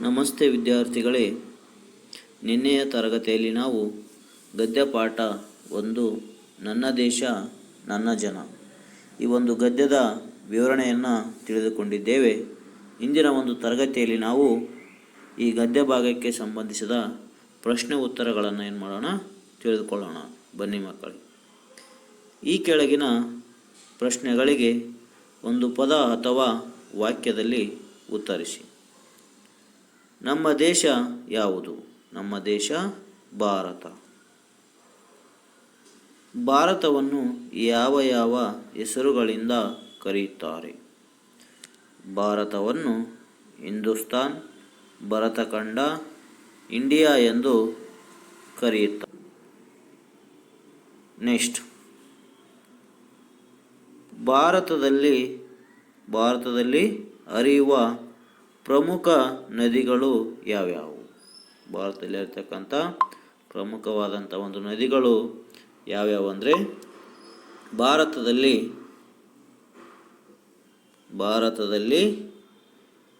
ನಮಸ್ತೆ ವಿದ್ಯಾರ್ಥಿಗಳೇ. ನಿನ್ನೆಯ ತರಗತಿಯಲ್ಲಿ ನಾವು ಗದ್ಯ ಪಾಠ ಒಂದು, ನನ್ನ ದೇಶ, ನನ್ನ ಜನ. ಈ ಒಂದು ಗದ್ಯದ ವಿವರಣೆಯನ್ನು ತಿಳಿದುಕೊಂಡಿದ್ದೇವೆ. ಇಂದಿನ ಒಂದು ತರಗತಿಯಲ್ಲಿ ನಾವು ಈ ಗದ್ಯ ಭಾಗಕ್ಕೆ ಸಂಬಂಧಿಸಿದ ಪ್ರಶ್ನೆ ಉತ್ತರಗಳನ್ನು ಏನು ಮಾಡೋಣ? ತಿಳಿದುಕೊಳ್ಳೋಣ. ಬನ್ನಿ ಮಕ್ಕಳು. ಈ ಕೆಳಗಿನ ಪ್ರಶ್ನೆಗಳಿಗೆ ಒಂದು ಪದ ಅಥವಾ ವಾಕ್ಯದಲ್ಲಿ ಉತ್ತರಿಸಿ. ನಮ್ಮ ದೇಶ ಯಾವುದು? ನಮ್ಮ ದೇಶ ಭಾರತ. ಭಾರತವನ್ನು ಯಾವ ಯಾವ ಹೆಸರುಗಳಿಂದ ಕರೆಯುತ್ತಾರೆ? ಭಾರತವನ್ನು ಹಿಂದೂಸ್ತಾನ್, ಭರತಖಂಡ, ಇಂಡಿಯಾ ಎಂದು ಕರೆಯುತ್ತಾರೆ. ನೆಕ್ಸ್ಟ್. ಭಾರತದಲ್ಲಿ ಭಾರತದಲ್ಲಿ ಹರಿಯುವ ಪ್ರಮುಖ ನದಿಗಳು ಯಾವ್ಯಾವು? ಭಾರತದಲ್ಲಿ ಇರ್ತಕ್ಕಂಥ ಪ್ರಮುಖವಾದಂಥ ಒಂದು ನದಿಗಳು ಯಾವ್ಯಾವು ಅಂದರೆ ಭಾರತದಲ್ಲಿ ಭಾರತದಲ್ಲಿ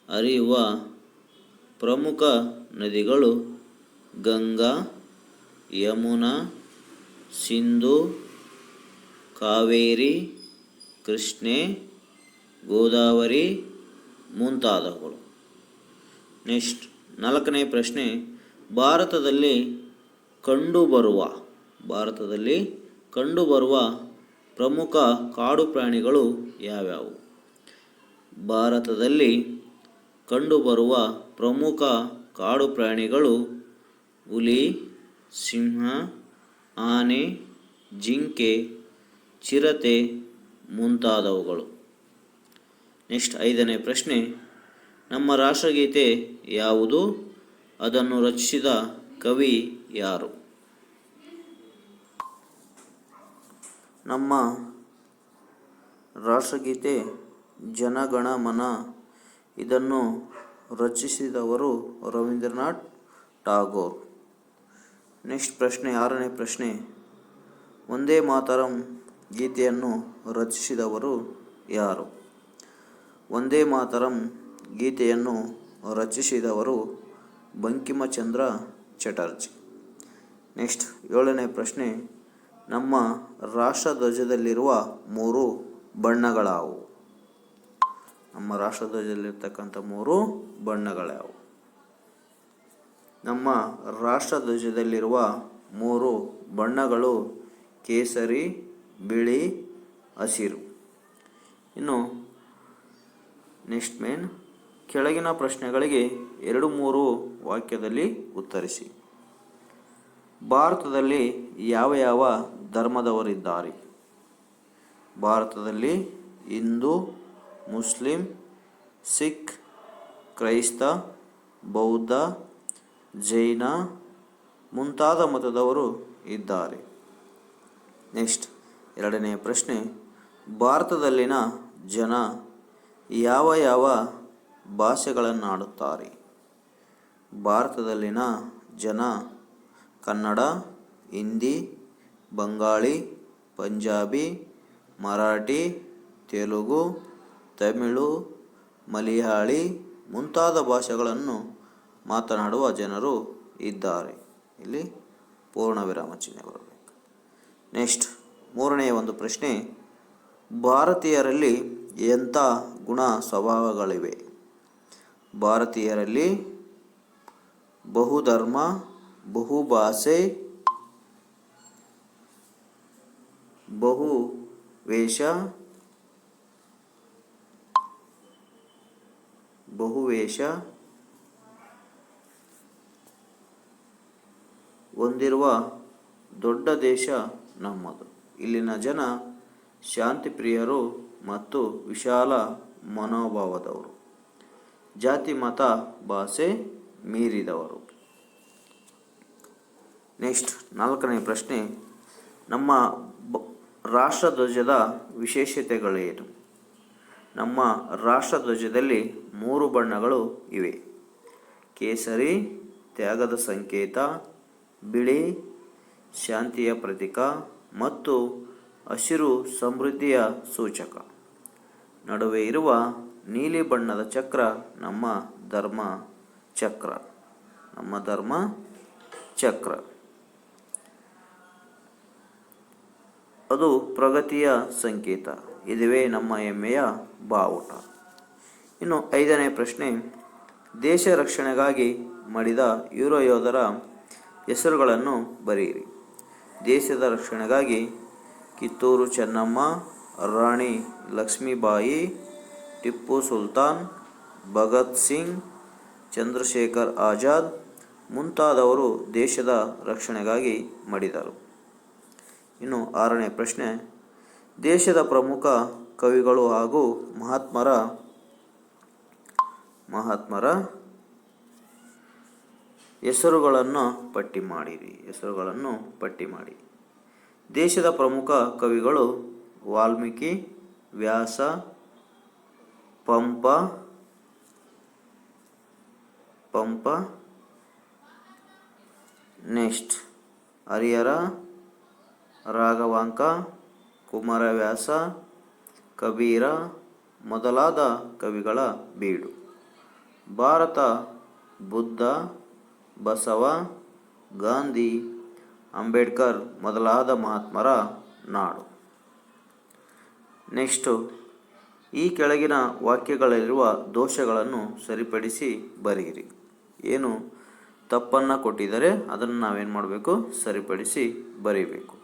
ಹರಿಯುವ ಪ್ರಮುಖ ನದಿಗಳು ಗಂಗಾ, ಯಮುನಾ, ಸಿಂಧು, ಕಾವೇರಿ, ಕೃಷ್ಣೆ, ಗೋದಾವರಿ ಮುಂತಾದವುಗಳು. ನೆಕ್ಸ್ಟ್ ನಾಲ್ಕನೇ ಪ್ರಶ್ನೆ, ಭಾರತದಲ್ಲಿ ಕಂಡುಬರುವ ಭಾರತದಲ್ಲಿ ಕಂಡುಬರುವ ಪ್ರಮುಖ ಕಾಡು ಪ್ರಾಣಿಗಳು ಯಾವ್ಯಾವು? ಭಾರತದಲ್ಲಿ ಕಂಡುಬರುವ ಪ್ರಮುಖ ಕಾಡು ಪ್ರಾಣಿಗಳು ಹುಲಿ, ಸಿಂಹ, ಆನೆ, ಜಿಂಕೆ, ಚಿರತೆ ಮುಂತಾದವುಗಳು. ನೆಕ್ಸ್ಟ್ ಐದನೇ ಪ್ರಶ್ನೆ ನಮ್ಮ ರಾಷ್ಟ್ರಗೀತೆ ಯಾವುದು? ಅದನ್ನು ರಚಿಸಿದ ಕವಿ ಯಾರು? ನಮ್ಮ ರಾಷ್ಟ್ರಗೀತೆ ಜನಗಣ ಮನ ಇದನ್ನು ರಚಿಸಿದವರು ರವೀಂದ್ರನಾಥ್ ಟಾಗೋರ್. ನೆಕ್ಸ್ಟ್ ಪ್ರಶ್ನೆ, ಆರನೇ ಪ್ರಶ್ನೆ. ಒಂದೇ ಮಾತರಂ ಗೀತೆಯನ್ನು ರಚಿಸಿದವರು ಯಾರು? ಒಂದೇ ಮಾತರಂ ಗೀತೆಯನ್ನು ರಚಿಸಿದವರು ಬಂಕಿಮಚಂದ್ರ ಚಟರ್ಜಿ. ನೆಕ್ಸ್ಟ್ ಏಳನೇ ಪ್ರಶ್ನೆ, ನಮ್ಮ ರಾಷ್ಟ್ರಧ್ವಜದಲ್ಲಿರುವ ಮೂರು ಬಣ್ಣಗಳಾವು? ನಮ್ಮ ರಾಷ್ಟ್ರಧ್ವಜದಲ್ಲಿರ್ತಕ್ಕಂಥ ಮೂರು ಬಣ್ಣಗಳ್ಯಾವು ನಮ್ಮ ರಾಷ್ಟ್ರಧ್ವಜದಲ್ಲಿರುವ ಮೂರು ಬಣ್ಣಗಳು ಕೇಸರಿ, ಬಿಳಿ, ಹಸಿರು. ಇನ್ನು ನೆಕ್ಸ್ಟ್ ಮೇನ್ ಕೆಳಗಿನ ಪ್ರಶ್ನೆಗಳಿಗೆ ಎರಡು ಮೂರು ವಾಕ್ಯದಲ್ಲಿ ಉತ್ತರಿಸಿ. ಭಾರತದಲ್ಲಿ ಯಾವ ಯಾವ ಧರ್ಮದವರಿದ್ದಾರೆ? ಭಾರತದಲ್ಲಿ ಹಿಂದೂ, ಮುಸ್ಲಿಂ, ಸಿಖ್, ಕ್ರೈಸ್ತ, ಬೌದ್ಧ, ಜೈನ ಮುಂತಾದ ಮತದವರು ಇದ್ದಾರೆ. ನೆಕ್ಸ್ಟ್ ಎರಡನೇ ಪ್ರಶ್ನೆ, ಭಾರತದಲ್ಲಿನ ಜನ ಯಾವ ಯಾವ ಭಾಷೆಗಳನ್ನಾಡುತ್ತಾರೆ. ಭಾರತದಲ್ಲಿನ ಜನ ಕನ್ನಡ, ಹಿಂದಿ, ಬಂಗಾಳಿ, ಪಂಜಾಬಿ, ಮರಾಠಿ, ತೆಲುಗು, ತಮಿಳು, ಮಲಯಾಳಿ ಮುಂತಾದ ಭಾಷೆಗಳನ್ನು ಮಾತನಾಡುವ ಜನರು ಇದ್ದಾರೆ. ಇಲ್ಲಿ ಪೂರ್ಣ ವಿರಾಮ ಚಿಹ್ನೆ ಬರಬೇಕು. ನೆಕ್ಸ್ಟ್ ಮೂರನೆಯ ಒಂದು ಪ್ರಶ್ನೆ, ಭಾರತೀಯರಲ್ಲಿ ಎಂಥ ಗುಣ ಸ್ವಭಾವಗಳಿವೆ? ಭಾರತೀಯರಲ್ಲಿ ಬಹುಧರ್ಮ, ಬಹುಭಾಷೆ ಬಹು ವೇಷ ಬಹುವೇಷ ಹೊಂದಿರುವ ದೊಡ್ಡ ದೇಶ ನಮ್ಮದು. ಇಲ್ಲಿನ ಜನ ಶಾಂತಿಪ್ರಿಯರು ಮತ್ತು ವಿಶಾಲ ಮನೋಭಾವದವರು. ಜಾತಿ, ಮತ, ಭಾಷೆ ಮೀರಿದವರು. ನೆಕ್ಸ್ಟ್ ನಾಲ್ಕನೇ ಪ್ರಶ್ನೆ, ನಮ್ಮ ರಾಷ್ಟ್ರಧ್ವಜದ ವಿಶೇಷತೆಗಳೇನು? ನಮ್ಮ ರಾಷ್ಟ್ರಧ್ವಜದಲ್ಲಿ ಮೂರು ಬಣ್ಣಗಳು ಇವೆ. ಕೇಸರಿ, ತ್ಯಾಗದ ಸಂಕೇತ, ಬಿಳಿ, ಶಾಂತಿಯ ಪ್ರತೀಕ ಮತ್ತು ಹಸಿರು ಸಮೃದ್ಧಿಯ ಸೂಚಕ. ನಡುವೆ ಇರುವ ನೀಲಿ ಬಣ್ಣದ ಚಕ್ರ ನಮ್ಮ ಧರ್ಮ ಚಕ್ರ. ನಮ್ಮ ಧರ್ಮ ಚಕ್ರ. ಅದು ಪ್ರಗತಿಯ ಸಂಕೇತ. ಇದುವೇ ನಮ್ಮ ಹೆಮ್ಮೆಯ ಬಾವುಟ. ಇನ್ನು ಐದನೇ ಪ್ರಶ್ನೆ, ದೇಶ ರಕ್ಷಣೆಗಾಗಿ ಮಾಡಿದ ಯೂರೋ ಯೋಧರ ಹೆಸರುಗಳನ್ನು ಬರೆಯಿರಿ. ದೇಶದ ರಕ್ಷಣೆಗಾಗಿ ಕಿತ್ತೂರು ಚೆನ್ನಮ್ಮ, ರಾಣಿ ಲಕ್ಷ್ಮೀಬಾಯಿ ಟಿಪ್ಪು ಸುಲ್ತಾನ್, ಭಗತ್ ಸಿಂಗ್, ಚಂದ್ರಶೇಖರ್ ಆಜಾದ್ ಮುಂತಾದವರು ದೇಶದ ರಕ್ಷಣೆಗಾಗಿ ಮಡಿದರು. ಇನ್ನು ಆರನೇ ಪ್ರಶ್ನೆ, ದೇಶದ ಪ್ರಮುಖ ಕವಿಗಳು ಹಾಗೂ ಮಹಾತ್ಮರ ಮಹಾತ್ಮರ ಹೆಸರುಗಳನ್ನು ಪಟ್ಟಿ ಮಾಡಿರಿ, ಹೆಸರುಗಳನ್ನು ಪಟ್ಟಿ ಮಾಡಿ ದೇಶದ ಪ್ರಮುಖ ಕವಿಗಳು ವಾಲ್ಮೀಕಿ, ವ್ಯಾಸ ಪಂಪ ಪಂಪ, ನೆಕ್ಸ್ಟ್ ಹರಿಹರ, ರಾಘವಾಂಕ, ಕುಮಾರವ್ಯಾಸ, ಕಬೀರ ಮೊದಲಾದ ಕವಿಗಳ ಬೀಡು. ಭಾರತ, ಬುದ್ಧ, ಬಸವ, ಗಾಂಧಿ, ಅಂಬೇಡ್ಕರ್ ಮೊದಲಾದ ಮಹಾತ್ಮರ ನಾಡು. ನೆಕ್ಸ್ಟು ಈ ಕೆಳಗಿನ ವಾಕ್ಯಗಳಲ್ಲಿರುವ ದೋಷಗಳನ್ನು ಸರಿಪಡಿಸಿ ಬರೆಯಿರಿ. ಏನು ತಪ್ಪನ್ನು ಕೊಟ್ಟಿದ್ದಾರೆ ಅದನ್ನು ನಾವೇನು ಮಾಡಬೇಕು? ಸರಿಪಡಿಸಿ ಬರೀಬೇಕು.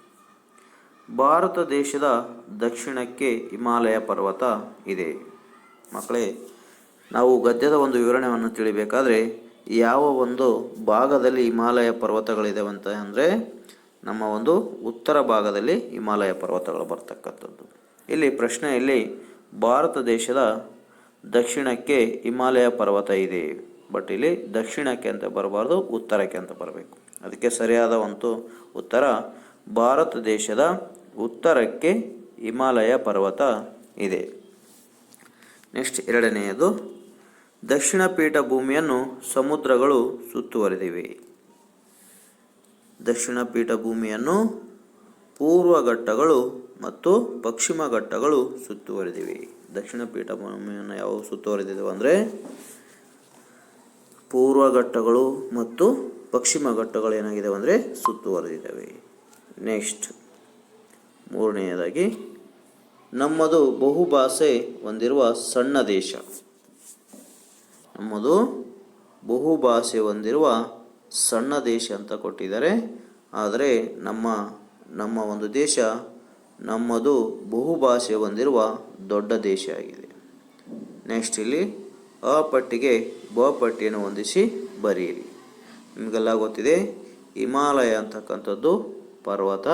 ಭಾರತ ದೇಶದ ದಕ್ಷಿಣಕ್ಕೆ ಹಿಮಾಲಯ ಪರ್ವತ ಇದೆ. ಮಕ್ಕಳೇ, ನಾವು ಗದ್ಯದ ಒಂದು ವಿವರಣೆಯನ್ನು ತಿಳಿಬೇಕಾದ್ರೆ, ಯಾವ ಒಂದು ಭಾಗದಲ್ಲಿ ಹಿಮಾಲಯ ಪರ್ವತಗಳಿದಾವೆ ಅಂತ ಅಂದರೆ, ನಮ್ಮ ಒಂದು ಉತ್ತರ ಭಾಗದಲ್ಲಿ ಹಿಮಾಲಯ ಪರ್ವತಗಳು ಬರ್ತಕ್ಕಂಥದ್ದು. ಇಲ್ಲಿ ಪ್ರಶ್ನೆಯಲ್ಲಿ ಭಾರತ ದೇಶದ ದಕ್ಷಿಣಕ್ಕೆ ಹಿಮಾಲಯ ಪರ್ವತ ಇದೆ. ಬಟ್ ಇಲ್ಲಿ ದಕ್ಷಿಣಕ್ಕೆ ಅಂತ ಬರಬಾರ್ದು, ಉತ್ತರಕ್ಕೆ ಅಂತ ಬರಬೇಕು. ಅದಕ್ಕೆ ಸರಿಯಾದ ಒಂದು ಉತ್ತರ, ಭಾರತ ದೇಶದ ಉತ್ತರಕ್ಕೆ ಹಿಮಾಲಯ ಪರ್ವತ ಇದೆ. ನೆಕ್ಸ್ಟ್ ಎರಡನೆಯದು, ದಕ್ಷಿಣ ಪೀಠ ಭೂಮಿಯನ್ನು ಸಮುದ್ರಗಳು ಸುತ್ತುವರೆದಿವೆ. ದಕ್ಷಿಣ ಪೀಠ ಭೂಮಿಯನ್ನು ಪೂರ್ವ ಘಟ್ಟಗಳು ಮತ್ತು ಪಶ್ಚಿಮ ಘಟ್ಟಗಳು ಸುತ್ತುವರೆದಿವೆ. ದಕ್ಷಿಣ ಪೀಠಭೂಮಿಯನ್ನು ಯಾವ ಸುತ್ತುವರೆದಿದೆ ಅಂದರೆ ಪೂರ್ವ ಘಟ್ಟಗಳು ಮತ್ತು ಪಶ್ಚಿಮ ಘಟ್ಟಗಳು ಏನಾಗಿದೆ ಅಂದರೆ ಸುತ್ತುವರೆದಿದ್ದಾವೆ ನೆಕ್ಸ್ಟ್ ಮೂರನೆಯದಾಗಿ, ನಮ್ಮದು ಬಹುಭಾಷೆ ಹೊಂದಿರುವ ಸಣ್ಣ ದೇಶ. ನಮ್ಮದು ಬಹುಭಾಷೆ ಹೊಂದಿರುವ ಸಣ್ಣ ದೇಶ ಅಂತ ಕೊಟ್ಟಿದ್ದಾರೆ. ಆದರೆ ನಮ್ಮ ನಮ್ಮ ಒಂದು ದೇಶ ನಮ್ಮದು ಬಹುಭಾಷೆ ಹೊಂದಿರುವ ದೊಡ್ಡ ದೇಶ ಆಗಿದೆ. ನೆಕ್ಸ್ಟ್ ಇಲ್ಲಿ ಅ ಪಟ್ಟಿಗೆ ಬ ಪಟ್ಟಿಯನ್ನು ಹೊಂದಿಸಿ ಬರೆಯಿರಿ. ನಿಮಗೆಲ್ಲ ಗೊತ್ತಿದೆ, ಹಿಮಾಲಯ ಅಂತಕ್ಕಂಥದ್ದು ಪರ್ವತ,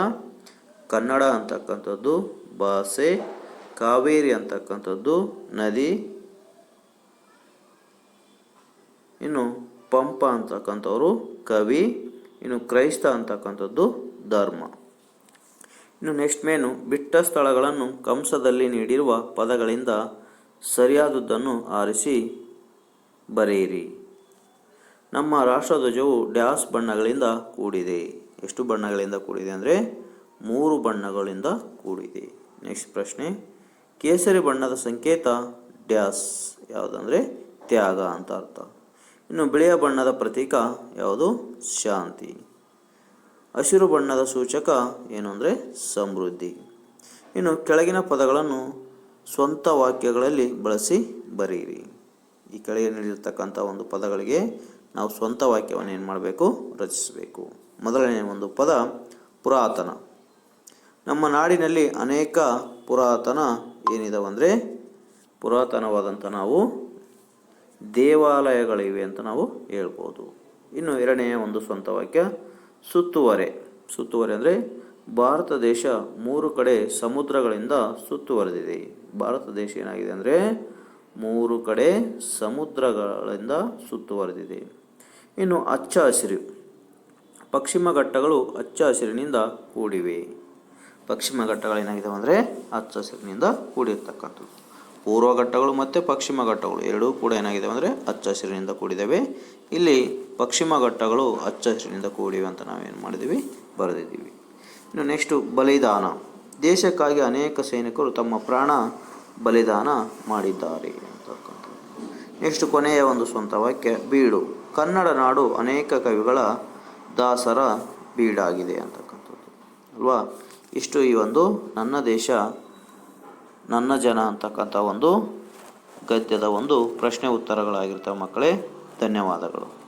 ಕನ್ನಡ ಅಂತಕ್ಕಂಥದ್ದು ಭಾಷೆ, ಕಾವೇರಿ ಅಂತಕ್ಕಂಥದ್ದು ನದಿ, ಇನ್ನು ಪಂಪ ಅಂತಕ್ಕಂಥವ್ರು ಕವಿ, ಇನ್ನು ಕ್ರೈಸ್ತ ಅಂತಕ್ಕಂಥದ್ದು ಧರ್ಮ. ಇನ್ನು ನೆಕ್ಸ್ಟ್ ಮೇನು ಬಿಟ್ಟ ಸ್ಥಳಗಳನ್ನು ಕಂಸದಲ್ಲಿ ನೀಡಿರುವ ಪದಗಳಿಂದ ಸರಿಯಾದದ್ದನ್ನು ಆರಿಸಿ ಬರೆಯಿರಿ. ನಮ್ಮ ರಾಷ್ಟ್ರಧ್ವಜವು ಡ್ಯಾಸ್ ಬಣ್ಣಗಳಿಂದ ಕೂಡಿದೆ. ಎಷ್ಟು ಬಣ್ಣಗಳಿಂದ ಕೂಡಿದೆ ಅಂದರೆ ಮೂರು ಬಣ್ಣಗಳಿಂದ ಕೂಡಿದೆ. ನೆಕ್ಸ್ಟ್ ಪ್ರಶ್ನೆ, ಕೇಸರಿ ಬಣ್ಣದ ಸಂಕೇತ ಡ್ಯಾಸ್ ಯಾವುದಂದರೆ ತ್ಯಾಗ ಅಂತ ಅರ್ಥ. ಇನ್ನು ಬಿಳಿಯ ಬಣ್ಣದ ಪ್ರತೀಕ ಯಾವುದು? ಶಾಂತಿ. ಹಸಿರು ಬಣ್ಣದ ಸೂಚಕ ಏನು ಅಂದರೆ ಸಮೃದ್ಧಿ. ಇನ್ನು ಕೆಳಗಿನ ಪದಗಳನ್ನು ಸ್ವಂತ ವಾಕ್ಯಗಳಲ್ಲಿ ಬಳಸಿ ಬರೆಯಿರಿ. ಈ ಕೆಳಗೆ ನೀಡಿರ್ತಕ್ಕಂಥ ಒಂದು ಪದಗಳಿಗೆ ನಾವು ಸ್ವಂತ ವಾಕ್ಯವನ್ನು ಏನು ಮಾಡಬೇಕು? ರಚಿಸಬೇಕು. ಮೊದಲನೇ ಒಂದು ಪದ, ಪುರಾತನ. ನಮ್ಮ ನಾಡಿನಲ್ಲಿ ಅನೇಕ ಪುರಾತನ ಏನಿದಾವೆ ಅಂದರೆ ಪುರಾತನವಾದಂಥ ನಾವು ದೇವಾಲಯಗಳಿವೆ ಅಂತ ನಾವು ಹೇಳ್ಬೋದು. ಇನ್ನು ಎರಡನೆಯ ಒಂದು ಸ್ವಂತ ವಾಕ್ಯ ಸುತ್ತುವರೆ. ಸುತ್ತುವರೆ ಅಂದರೆ ಭಾರತ ದೇಶ ಮೂರು ಕಡೆ ಸಮುದ್ರಗಳಿಂದ ಸುತ್ತುವರೆದಿದೆ. ಭಾರತ ದೇಶ ಏನಾಗಿದೆ ಅಂದರೆ ಮೂರು ಕಡೆ ಸಮುದ್ರಗಳಿಂದ ಸುತ್ತುವರೆದಿದೆ. ಇನ್ನು ಅಚ್ಚ ಹಸಿರು. ಪಶ್ಚಿಮ ಘಟ್ಟಗಳು ಅಚ್ಚ ಹಸಿರಿನಿಂದ ಕೂಡಿವೆ. ಪಶ್ಚಿಮ ಘಟ್ಟಗಳೇನಾಗಿದ್ದಾವೆ ಅಂದರೆ ಅಚ್ಚ ಹಸಿರಿನಿಂದ ಕೂಡಿರ್ತಕ್ಕಂಥದ್ದು. ಪೂರ್ವ ಘಟ್ಟಗಳು ಮತ್ತು ಪಶ್ಚಿಮ ಘಟ್ಟಗಳು ಎರಡೂ ಕೂಡ ಏನಾಗಿದ್ದಾವೆ ಅಂದರೆ ಹಚ್ಚ ಹಸಿರಿನಿಂದ ಕೂಡಿದ್ದಾವೆ ಇಲ್ಲಿ ಪಶ್ಚಿಮ ಘಟ್ಟಗಳು ಹಚ್ಚ ಹಸಿರಿನಿಂದ ಕೂಡಿವೆ ಅಂತ ನಾವೇನು ಮಾಡಿದ್ದೀವಿ ಬರೆದಿದ್ದೀವಿ. ಇನ್ನು ನೆಕ್ಸ್ಟು ಬಲಿದಾನ. ದೇಶಕ್ಕಾಗಿ ಅನೇಕ ಸೈನಿಕರು ತಮ್ಮ ಪ್ರಾಣ ಬಲಿದಾನ ಮಾಡಿದ್ದಾರೆ ಅಂತಕ್ಕಂಥದ್ದು ನೆಕ್ಸ್ಟ್ ಕೊನೆಯ ಒಂದು ಸ್ವಂತ ವಾಕ್ಯ, ಬೀಡು. ಕನ್ನಡ ನಾಡು ಅನೇಕ ಕವಿಗಳ ದಾಸರ ಬೀಡಾಗಿದೆ ಅಂತಕ್ಕಂಥದ್ದು ಅಲ್ವಾ? ಇಷ್ಟು ಈ ಒಂದು ನನ್ನ ದೇಶ ನನ್ನ ಜನ ಅಂತಕ್ಕಂಥ ಒಂದು ಗದ್ಯದ ಒಂದು ಪ್ರಶ್ನೆ ಉತ್ತರಗಳಾಗಿರ್ತವೆ ಮಕ್ಕಳೇ. ಧನ್ಯವಾದಗಳು.